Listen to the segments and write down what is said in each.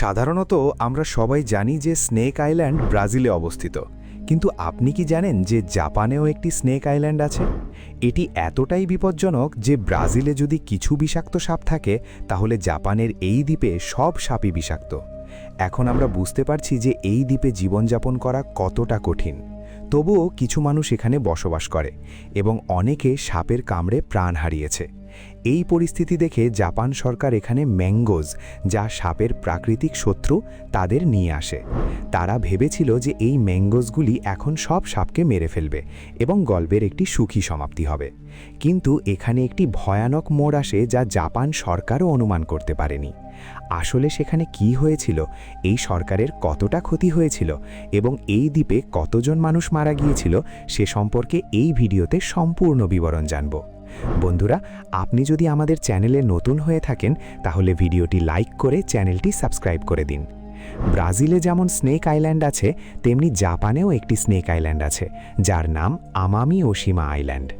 সাধারণত আমরা সবাই জানি যে স্নেক আইল্যান্ড ব্রাজিলে অবস্থিত। কিন্তু আপনি কি জানেন যে জাপানেও একটি স্নেক আইল্যান্ড আছে? এটি এতটাই বিপজ্জনক যে ব্রাজিলে যদি কিছু বিষাক্ত সাপ থাকে, তাহলে জাপানের এই দ্বীপে সব সাপই বিষাক্ত। এখন আমরা বুঝতে পারছি যে এই দ্বীপে জীবনযাপন করা কতটা কঠিন। তবুও কিছু মানুষ এখানে বসবাস করে এবং অনেকে সাপের কামড়ে প্রাণ হারিয়েছে। এই পরিস্থিতি দেখে জাপান সরকার এখানে ম্যাঙ্গোজ, যা সাপের প্রাকৃতিক শত্রু, তাদের নিয়ে আসে। তারা ভেবেছিল যে এই ম্যাঙ্গোজগুলি এখন সব সাপকে মেরে ফেলবে এবং গল্পের একটি সুখী সমাপ্তি হবে। কিন্তু এখানে একটি ভয়ানক মোড় আসে যা জাপান সরকারও অনুমান করতে পারেনি। আসলে সেখানে কি হয়েছিল, এই সরকারের কতটা ক্ষতি হয়েছিল এবং এই দ্বীপে কতজন মানুষ মারা গিয়েছিল, সে সম্পর্কে এই ভিডিওতে সম্পূর্ণ বিবরণ জানব। বন্ধুরা, আপনি যদি আমাদের চ্যানেলে নতুন হয়ে থাকেন, তাহলে ভিডিওটি লাইক করে চ্যানেলটি সাবস্ক্রাইব করে দিন। ব্রাজিলে যেমন স্নেক আইল্যান্ড আছে, তেমনি জাপানেও একটি স্নেক আইল্যান্ড আছে, যার নাম আমামি ওশিমা আইল্যান্ড।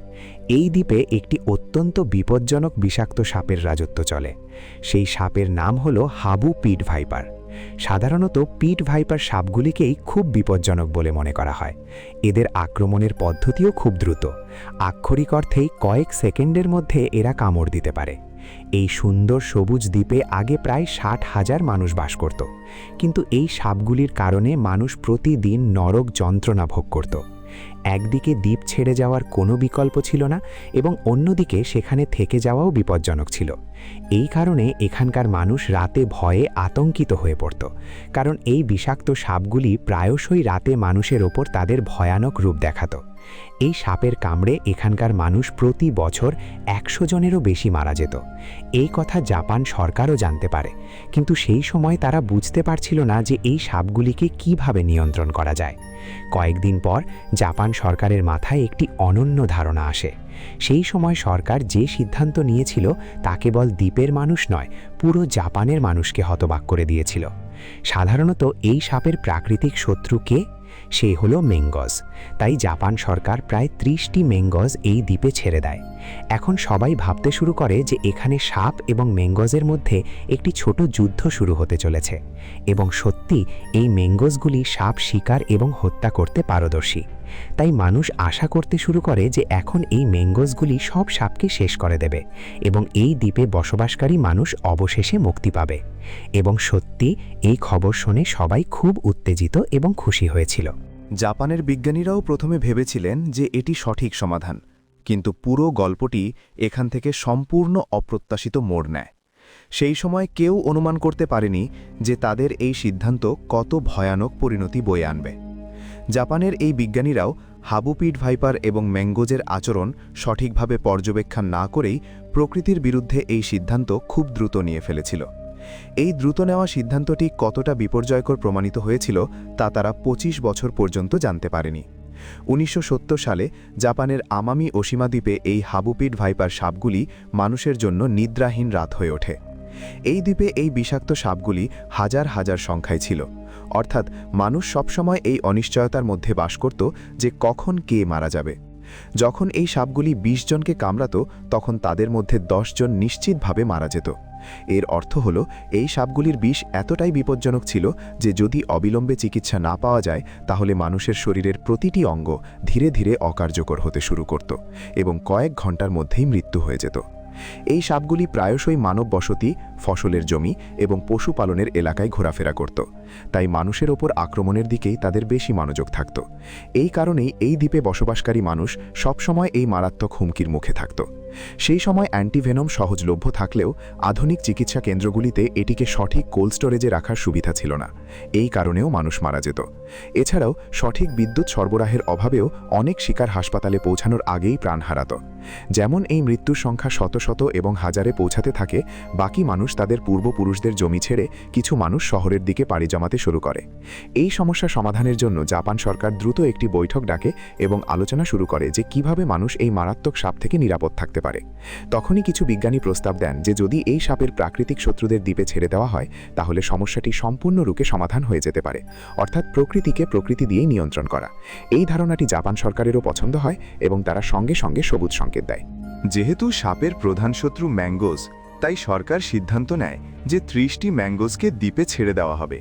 এই দ্বীপে একটি অত্যন্ত বিপজ্জনক বিষাক্ত সাপের রাজত্ব চলে। সেই সাপের নাম হল হাবু পিট ভাইপার। সাধারণত পিট ভাইপার সাপগুলিকেই খুব বিপজ্জনক বলে মনে করা হয়। এদের আক্রমণের পদ্ধতিও খুব দ্রুত। আক্ষরিক অর্থেই কয়েক সেকেন্ডের মধ্যে এরা কামড় দিতে পারে। এই সুন্দর সবুজ দ্বীপে আগে প্রায় ষাট হাজার মানুষ বাস করত। কিন্তু এই সাপগুলির কারণে মানুষ প্রতিদিন নরক যন্ত্রণা ভোগ করত। একদিকে দ্বীপ ছেড়ে যাওয়ার কোনো বিকল্প ছিল না এবং অন্যদিকে সেখানে থেকে যাওয়াও বিপজ্জনক ছিল। এই কারণে এখানকার মানুষ রাতে ভয়ে আতঙ্কিত হয়ে পড়ত, কারণ এই বিষাক্ত সাপগুলি প্রায়শই রাতে মানুষের ওপর তাদের ভয়ানক রূপ দেখাতো। এই সাপের কামড়ে এখানকার মানুষ প্রতি বছর একশো জনেরও বেশি মারা যেত। এই কথা জাপান সরকারও জানতে পারে। কিন্তু সেই সময় তারা বুঝতে পারছিল না যে এই সাপগুলিকে কীভাবে নিয়ন্ত্রণ করা যায়। কয়েকদিন পর জাপান সরকারের মাথায় একটি অনন্য ধারণা আসে। সেই সময় সরকার যে সিদ্ধান্ত নিয়েছিল তা কেবল দ্বীপের মানুষ নয়, পুরো জাপানের মানুষকে হতবাক করে দিয়েছিল। সাধারণত এই সাপের প্রাকৃতিক শত্রু কে? সে হলো মেঙ্গজ তাই জাপান সরকার প্রায় ত্রিশটি মেঙ্গজ এই দ্বীপে ছেড়ে দেয়। এখন সবাই ভাবতে শুরু করে যে এখানে সাপ এবং মেঙ্গজের মধ্যে একটি ছোট যুদ্ধ শুরু হতে চলেছে এবং সত্যি এই মেঙ্গজগুলি সাপ শিকার এবং হত্যা করতে পারদর্শী। তাই মানুষ আশা করতে শুরু করে যে এখন এই মেঙ্গজগুলি সব সাপকে শেষ করে দেবে এবং এই দ্বীপে বসবাসকারী মানুষ অবশেষে মুক্তি পাবে। এবং সত্যি এই খবর শুনে সবাই খুব উত্তেজিত এবং খুশি হয়েছিল। জাপানের বিজ্ঞানীরাও প্রথমে ভেবেছিলেন যে এটি সঠিক সমাধান। কিন্তু পুরো গল্পটি এখান থেকে সম্পূর্ণ অপ্রত্যাশিত মোড় নেয়। সেই সময় কেউ অনুমান করতে পারেনি যে তাদের এই সিদ্ধান্ত কত ভয়ানক পরিণতি বয়ে আনবে। জাপানের এই বিজ্ঞানীরাও হাবুপিট ভাইপার এবং ম্যাঙ্গোজের আচরণ সঠিকভাবে পর্যবেক্ষণ না করেই প্রকৃতির বিরুদ্ধে এই সিদ্ধান্ত খুব দ্রুত নিয়ে ফেলেছিল। এই দ্রুত নেওয়া সিদ্ধান্তটি কতটা বিপর্যয়কর প্রমাণিত হয়েছিল তা তারা ২৫ বছর পর্যন্ত জানতে পারেনি। উনিশশো সত্তর সালে জাপানের আমামি ওশিমা দ্বীপে এই হাবুপিট ভাইপার সাপগুলি মানুষের জন্য নিদ্রাহীন রাত হয়ে ওঠে। এই দ্বীপে এই বিষাক্ত সাপগুলি হাজার হাজার সংখ্যায় ছিল। অর্থাৎ মানুষ সবসময় এই অনিশ্চয়তার মধ্যে বাস করত যে কখন কে মারা যাবে। যখন এই সাপগুলি ২০ জনকে কামড়াত, তখন তাদের মধ্যে ১০ জন নিশ্চিতভাবে মারা যেত। এর অর্থ হল, এই সাপগুলির বিষ এতটাই বিপজ্জনক ছিল যে যদি অবিলম্বে চিকিৎসা না পাওয়া যায়, তাহলে মানুষের শরীরের প্রতিটি অঙ্গ ধীরে ধীরে অকার্যকর হতে শুরু করত এবং কয়েক ঘণ্টার মধ্যেই মৃত্যু হয়ে যেত। এই সাপগুলি প্রায়শই মানব বসতি ফসলের জমি এবং পশুপালনের এলাকায় ঘোরাফেরা করত। তাই মানুষের ওপর আক্রমণের দিকেই তাদের বেশি মনোযোগ থাকত। এই কারণেই এই দ্বীপে বসবাসকারী মানুষ সবসময় এই মারাত্মক হুমকির মুখে থাকত। সেই সময় অ্যান্টিভেনম সহজলভ্য থাকলেও আধুনিক চিকিৎসা কেন্দ্রগুলিতে এটিকে সঠিক কোল্ড স্টোরেজে রাখার সুবিধা ছিল না। এই কারণেও মানুষ মারা যেত। এছাড়াও সঠিক বিদ্যুৎ সরবরাহের অভাবেও অনেক শিকার হাসপাতালে পৌঁছানোর আগেই প্রাণ হারাত। যেমন এই মৃত্যুর সংখ্যা শত শত এবং হাজারে পৌঁছাতে থাকে, বাকি মানুষ তাদের পূর্বপুরুষদের জমি ছেড়ে কিছু মানুষ শহরের দিকে পাড়ি জমাতে শুরু করে। এই সমস্যা সমাধানের জন্য জাপান সরকার দ্রুত একটি বৈঠক ডাকে এবং আলোচনা শুরু করে যে কীভাবে মানুষ এই মারাত্মক সাপ থেকে নিরাপদ থাকতে পারে। তখনই কিছু বিজ্ঞানী প্রস্তাব দেন যে যদি এই সাপের প্রাকৃতিক শত্রুদের দ্বীপে ছেড়ে দেওয়া হয়, তাহলে সমস্যাটি সম্পূর্ণরূপে সমাধান হয়ে যেতে পারে, অর্থাৎ প্রকৃতিকে প্রকৃতি দিয়েই নিয়ন্ত্রণ করা। এই ধারণাটি জাপান সরকারেরও পছন্দ হয় এবং তারা সঙ্গে সঙ্গে সবুজ সংকেত দেয়। যেহেতু সাপের প্রধান শত্রু ম্যাঙ্গোজ, তাই সরকার সিদ্ধান্ত নেয় যে ত্রিশটি ম্যাঙ্গোজকে দ্বীপে ছেড়ে দেওয়া হবে।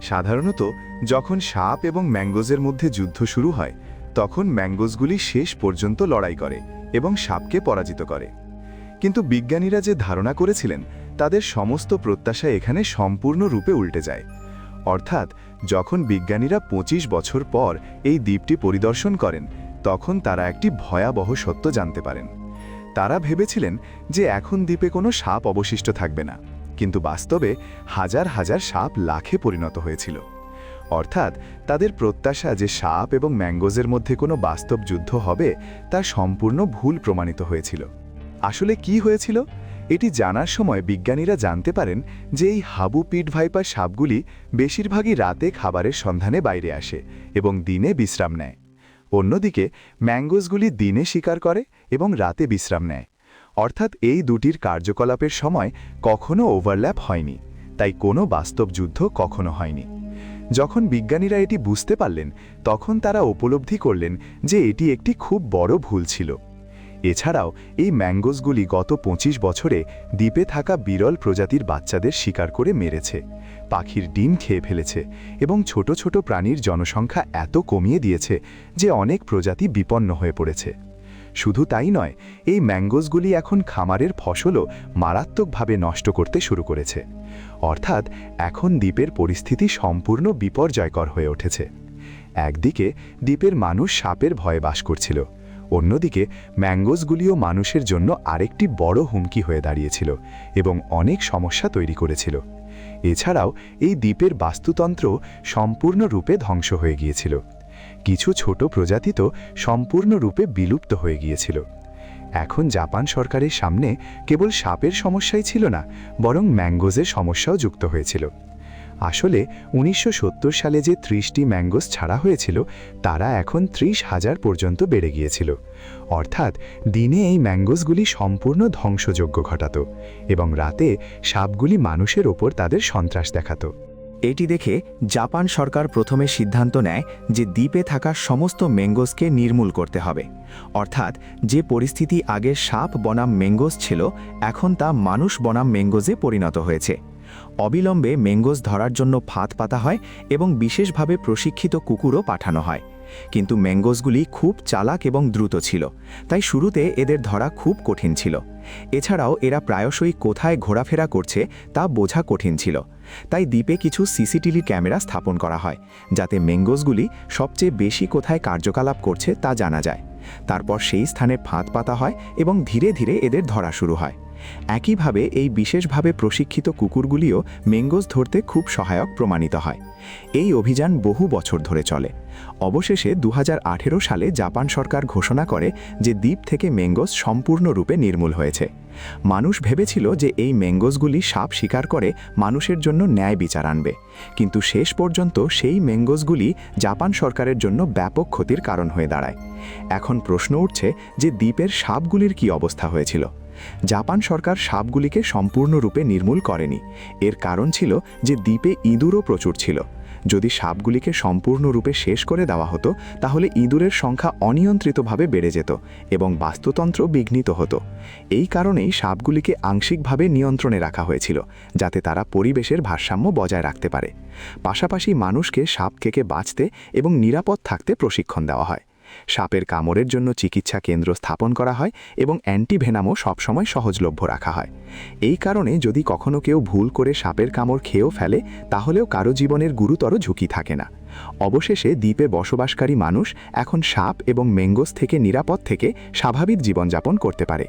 সাধারণত যখন সাপ এবং ম্যাঙ্গোজের মধ্যে যুদ্ধ শুরু হয়, তখন ম্যাঙ্গোজগুলি শেষ পর্যন্ত লড়াই করে এবং সাপকে পরাজিত করে। কিন্তু বিজ্ঞানীরা যে ধারণা করেছিলেন, তাদের সমস্ত প্রত্যাশা এখানে সম্পূর্ণরূপে উল্টে যায়। অর্থাৎ যখন বিজ্ঞানীরা ২৫ বছর পর এই দ্বীপটি পরিদর্শন করেন তখন তারা একটি ভয়াবহ সত্য জানতে পারেন। তারা ভেবেছিলেন যে এখন দ্বীপে কোনো সাপ অবশিষ্ট থাকবে না, কিন্তু বাস্তবে হাজার হাজার সাপ লাখে পরিণত হয়েছিল। অর্থাৎ তাদের প্রত্যাশা যে সাপ এবং ম্যাঙ্গোজের মধ্যে কোনো বাস্তব যুদ্ধ হবে, তা সম্পূর্ণ ভুল প্রমাণিত হয়েছিল। আসলে কি হয়েছিল? এটি জানার সময় বিজ্ঞানীরা জানতে পারেন যে এই হাবু পিট ভাইপার সাপগুলি বেশিরভাগই রাতে খাবারের সন্ধানে বাইরে আসে এবং দিনে বিশ্রাম নেয়। অন্যদিকে ম্যাঙ্গোসগুলি দিনে শিকার করে এবং রাতে বিশ্রাম নেয়। অর্থাৎ এই দুটির কার্যকলাপের সময় কখনও ওভারল্যাপ হয়নি, তাই কোনো বাস্তব যুদ্ধ কখনো হয়নি। যখন বিজ্ঞানীরা এটি বুঝতে পারলেন, তখন তারা উপলব্ধি করলেন যে এটি একটি খুব বড় ভুল ছিল। এছাড়াও, এই ম্যাঙ্গোসগুলি গত ২৫ বছরে দ্বীপে থাকা বিরল প্রজাতির বাচ্চাদের শিকার করে মেরেছে। পাখির ডিম খেয়ে ফেলেছে এবং ছোট ছোট প্রাণীর জনসংখ্যা এত কমিয়ে দিয়েছে যে অনেক প্রজাতি বিপন্ন হয়ে পড়েছে। শুধু তাই নয়, এই ম্যাঙ্গোসগুলি এখন খামারের ফসলও মারাত্মকভাবে নষ্ট করতে শুরু করেছে। অর্থাৎ, এখন দ্বীপের পরিস্থিতি সম্পূর্ণ বিপর্যয়কর হয়ে উঠেছে। একদিকে, দ্বীপের মানুষ সাপের ভয়ে বাস করছিল অন্যদিকে ম্যাঙ্গোসগুলিও মানুষের জন্য আরেকটি বড় হুমকি হয়ে দাঁড়িয়েছিল এবং অনেক সমস্যা তৈরি করেছিল। এছাড়াও, এই দ্বীপের বাস্তুতন্ত্র সম্পূর্ণরূপে ধ্বংস হয়ে গিয়েছিল। কিছু ছোট প্রজাতি তো সম্পূর্ণরূপে বিলুপ্ত হয়ে গিয়েছিল। এখন জাপান সরকারের সামনে কেবল সাপের সমস্যাই ছিল না, বরং ম্যাঙ্গোজের সমস্যাও যুক্ত হয়েছিল। আসলে উনিশশো সত্তর সালে যে ত্রিশটি ম্যাঙ্গোস ছাড়া হয়েছিল, তারা এখন ত্রিশ হাজার পর্যন্ত বেড়ে গিয়েছিল। অর্থাৎ দিনে এই ম্যাঙ্গোসগুলি সম্পূর্ণ ধ্বংসযোগ্য ঘটাত এবং রাতে সাপগুলি মানুষের ওপর তাদের সন্ত্রাস দেখাত। এটি দেখে জাপান সরকার প্রথমে সিদ্ধান্ত নেয় যে দ্বীপে থাকা সমস্ত ম্যাঙ্গোসকে নির্মূল করতে হবে। অর্থাৎ যে পরিস্থিতি আগে সাপ বনাম ম্যাঙ্গোস ছিল, এখন তা মানুষ বনাম ম্যাঙ্গোজে পরিণত হয়েছে। অবিলম্বে ম্যাঙ্গোস ধরার জন্য ফাঁদ পাতা হয় এবং বিশেষভাবে প্রশিক্ষিত কুকুরও পাঠানো হয়। কিন্তু ম্যাঙ্গোসগুলি খুব চালাক এবং দ্রুত ছিল, তাই শুরুতে এদের ধরা খুব কঠিন ছিল। এছাড়াও এরা প্রায়শই কোথায় ঘোরাফেরা করছে তা বোঝা কঠিন ছিল। তাই দ্বীপে কিছু সিসিটিভি ক্যামেরা স্থাপন করা হয়, যাতে ম্যাঙ্গোসগুলি সবচেয়ে বেশি কোথায় কার্যকলাপ করছে তা জানা যায়। তারপর সেই স্থানে ফাঁদ পাতা হয় এবং ধীরে ধীরে এদের ধরা শুরু হয়। একইভাবে এই বিশেষভাবে প্রশিক্ষিত কুকুরগুলিও ম্যাঙ্গোস ধরতে খুব সহায়ক প্রমাণিত হয়। এই অভিযান বহু বছর ধরে চলে। অবশেষে দুহাজার আঠেরো সালে জাপান সরকার ঘোষণা করে যে দ্বীপ থেকে ম্যাঙ্গোস সম্পূর্ণরূপে নির্মূল হয়েছে। মানুষ ভেবেছিল যে এই ম্যাঙ্গোসগুলি সাপ শিকার করে মানুষের জন্য ন্যায় বিচার আনবে। কিন্তু শেষ পর্যন্ত সেই ম্যাঙ্গোসগুলি জাপান সরকারের জন্য ব্যাপক ক্ষতির কারণ হয়ে দাঁড়ায়। এখন প্রশ্ন উঠছে যে দ্বীপের সাপগুলির কি অবস্থা হয়েছিল? জাপান সরকার সাপগুলিকে সম্পূর্ণরূপে নির্মূল করেনি। এর কারণ ছিল যে দ্বীপে ইঁদুরও প্রচুর ছিল। যদি সাপগুলিকে সম্পূর্ণরূপে শেষ করে দেওয়া হতো, তাহলে ইঁদুরের সংখ্যা অনিয়ন্ত্রিতভাবে বেড়ে যেত এবং বাস্তুতন্ত্র বিঘ্নিত হতো। এই কারণেই সাপগুলিকে আংশিকভাবে নিয়ন্ত্রণে রাখা হয়েছিল, যাতে তারা পরিবেশের ভারসাম্য বজায় রাখতে পারে। পাশাপাশি মানুষকে সাপ থেকে বাঁচতে এবং নিরাপদ থাকতে প্রশিক্ষণ দেওয়া হয়। সাপের কামড়ের জন্য চিকিৎসা কেন্দ্র স্থাপন করা হয় এবং অ্যান্টিভেনামও সবসময় সহজলভ্য রাখা হয়। এই কারণে যদি কখনো কেউ ভুল করে সাপের কামড় খেয়েও ফেলে, তাহলেও কারও জীবনের গুরুতর ঝুঁকি থাকে না। অবশেষে দ্বীপে বসবাসকারী মানুষ এখন সাপ এবং মেঙ্গোস থেকে নিরাপদ থেকে স্বাভাবিক জীবনযাপন করতে পারে।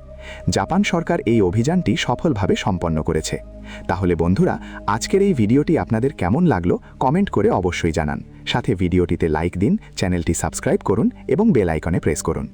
জাপান সরকার এই অভিযানটি সফলভাবে সম্পন্ন করেছে। তাহলে বন্ধুরা, আজকের এই ভিডিওটি আপনাদের কেমন লাগল কমেন্ট করে অবশ্যই জানান। সাথে ভিডিওটিতে লাইক দিন, চ্যানেলটি সাবস্ক্রাইব করুন এবং বেল আইকনে প্রেস করুন।